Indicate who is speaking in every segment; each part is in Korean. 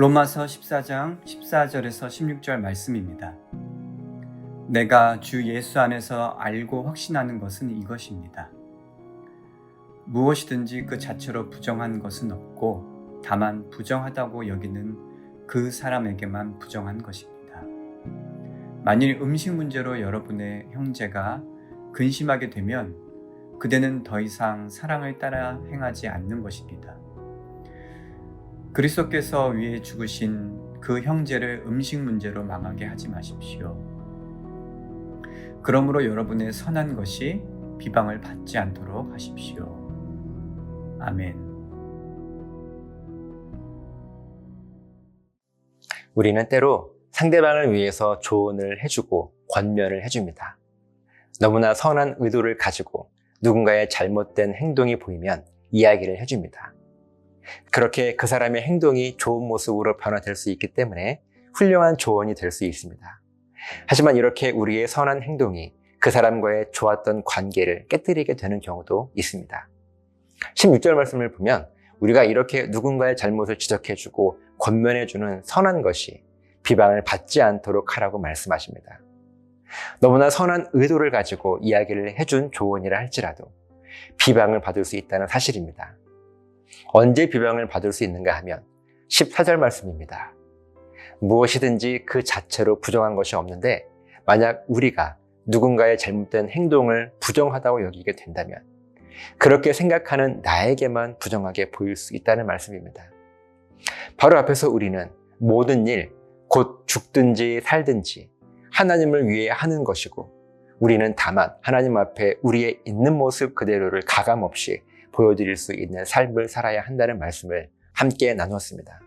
Speaker 1: 로마서 14장 14절에서 16절 말씀입니다. 내가 주 예수 안에서 알고 확신하는 것은 이것입니다. 무엇이든지 그 자체로 부정한 것은 없고 다만 부정하다고 여기는 그 사람에게만 부정한 것입니다. 만일 음식 문제로 여러분의 형제가 근심하게 되면 그대는 더 이상 사랑을 따라 행하지 않는 것입니다. 그리스도께서 위해 죽으신 그 형제를 음식 문제로 망하게 하지 마십시오. 그러므로 여러분의 선한 것이 비방을 받지 않도록 하십시오. 아멘.
Speaker 2: 우리는 때로 상대방을 위해서 조언을 해주고 권면을 해줍니다. 너무나 선한 의도를 가지고 누군가의 잘못된 행동이 보이면 이야기를 해줍니다. 그렇게 그 사람의 행동이 좋은 모습으로 변화될 수 있기 때문에 훌륭한 조언이 될 수 있습니다. 하지만 이렇게 우리의 선한 행동이 그 사람과의 좋았던 관계를 깨뜨리게 되는 경우도 있습니다. 16절 말씀을 보면 우리가 이렇게 누군가의 잘못을 지적해주고 권면해주는 선한 것이 비방을 받지 않도록 하라고 말씀하십니다. 너무나 선한 의도를 가지고 이야기를 해준 조언이라 할지라도 비방을 받을 수 있다는 사실입니다. 언제 비방을 받을 수 있는가 하면 14절 말씀입니다. 무엇이든지 그 자체로 부정한 것이 없는데 만약 우리가 누군가의 잘못된 행동을 부정하다고 여기게 된다면 그렇게 생각하는 나에게만 부정하게 보일 수 있다는 말씀입니다. 바로 앞에서 우리는 모든 일, 곧 죽든지 살든지 하나님을 위해 하는 것이고 우리는 다만 하나님 앞에 우리의 있는 모습 그대로를 가감없이 보여드릴 수 있는 삶을 살아야 한다는 말씀을 함께 나누었습니다.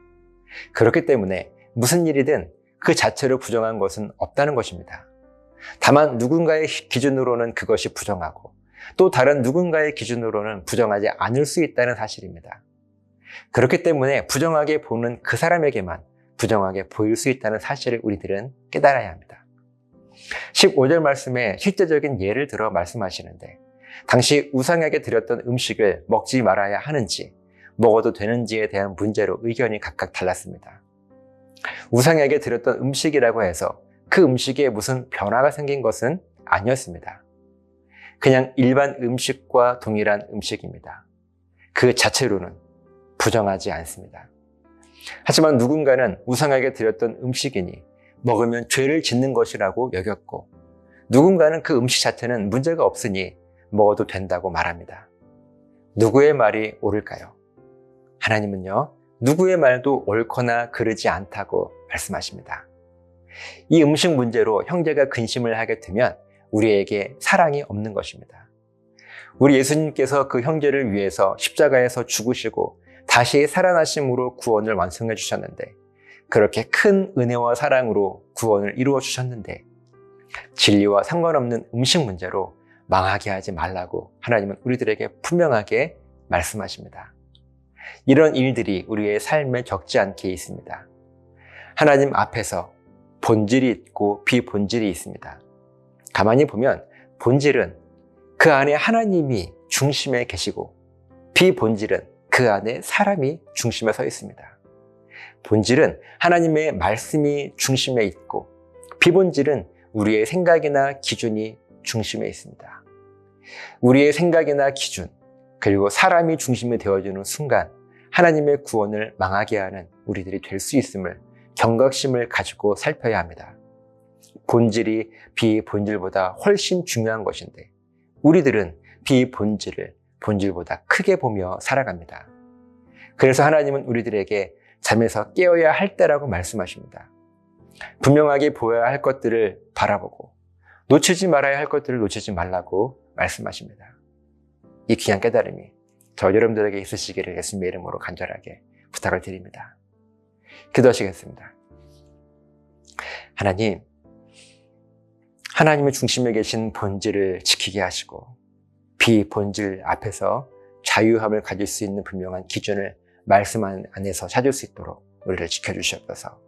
Speaker 2: 그렇기 때문에 무슨 일이든 그 자체로 부정한 것은 없다는 것입니다. 다만 누군가의 기준으로는 그것이 부정하고 또 다른 누군가의 기준으로는 부정하지 않을 수 있다는 사실입니다. 그렇기 때문에 부정하게 보는 그 사람에게만 부정하게 보일 수 있다는 사실을 우리들은 깨달아야 합니다. 15절 말씀에 실제적인 예를 들어 말씀하시는데 당시 우상에게 드렸던 음식을 먹지 말아야 하는지 먹어도 되는지에 대한 문제로 의견이 각각 달랐습니다. 우상에게 드렸던 음식이라고 해서 그 음식에 무슨 변화가 생긴 것은 아니었습니다. 그냥 일반 음식과 동일한 음식입니다. 그 자체로는 부정하지 않습니다. 하지만 누군가는 우상에게 드렸던 음식이니 먹으면 죄를 짓는 것이라고 여겼고 누군가는 그 음식 자체는 문제가 없으니 먹어도 된다고 말합니다. 누구의 말이 옳을까요? 하나님은요, 누구의 말도 옳거나 그르지 않다고 말씀하십니다. 이 음식 문제로 형제가 근심을 하게 되면 우리에게 사랑이 없는 것입니다. 우리 예수님께서 그 형제를 위해서 십자가에서 죽으시고 다시 살아나심으로 구원을 완성해 주셨는데 그렇게 큰 은혜와 사랑으로 구원을 이루어 주셨는데 진리와 상관없는 음식 문제로 망하게 하지 말라고 하나님은 우리들에게 분명하게 말씀하십니다. 이런 일들이 우리의 삶에 적지 않게 있습니다. 하나님 앞에서 본질이 있고 비본질이 있습니다. 가만히 보면 본질은 그 안에 하나님이 중심에 계시고 비본질은 그 안에 사람이 중심에 서 있습니다. 본질은 하나님의 말씀이 중심에 있고 비본질은 우리의 생각이나 기준이 중심에 있습니다. 우리의 생각이나 기준, 그리고 사람이 중심이 되어주는 순간 하나님의 구원을 망하게 하는 우리들이 될 수 있음을 경각심을 가지고 살펴야 합니다. 본질이 비본질보다 훨씬 중요한 것인데 우리들은 비본질을 본질보다 크게 보며 살아갑니다. 그래서 하나님은 우리들에게 잠에서 깨어야 할 때라고 말씀하십니다. 분명하게 보여야 할 것들을 바라보고 놓치지 말아야 할 것들을 놓치지 말라고 말씀하십니다. 이 귀한 깨달음이 저 여러분들에게 있으시기를 예수님의 이름으로 간절하게 부탁을 드립니다. 기도하시겠습니다. 하나님, 하나님의 중심에 계신 본질을 지키게 하시고 비본질 앞에서 자유함을 가질 수 있는 분명한 기준을 말씀 안에서 찾을 수 있도록 우리를 지켜주시옵소서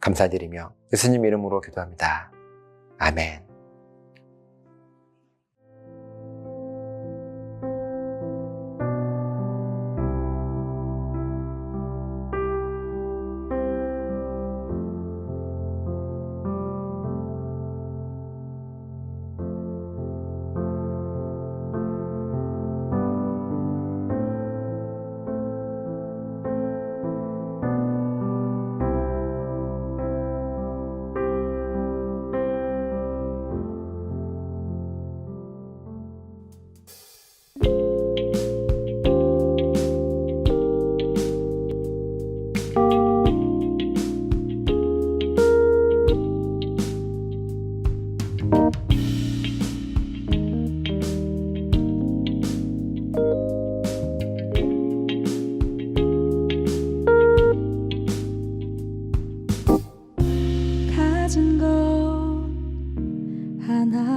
Speaker 2: 감사드리며 예수님 이름으로 기도합니다. 아멘.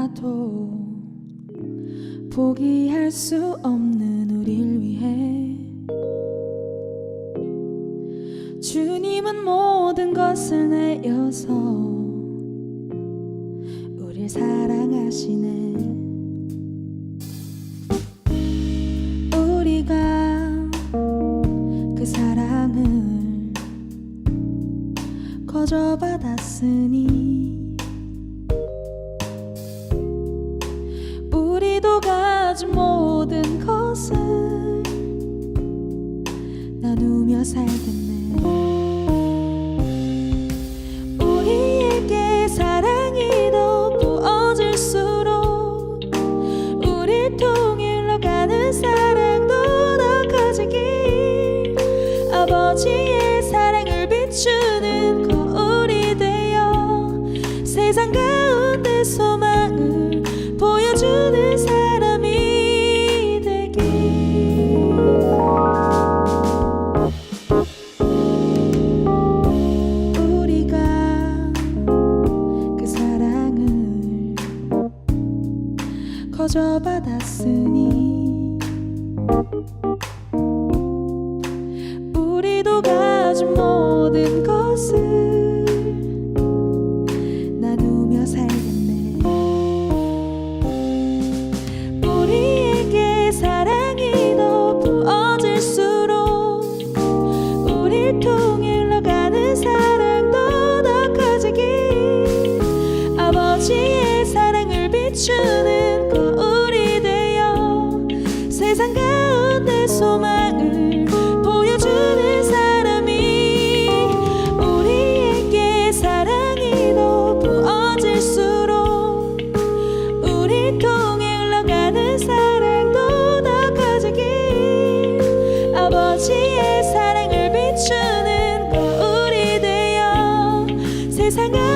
Speaker 3: 나도 포기할 수 없는 우릴 위해 주님은 모든 것을 내어서 우릴 사랑하시네. 우리가 그 사랑을 거저 받았으니 가진 모든 것을 나누며 살겠네 가진 모든 것을 세상에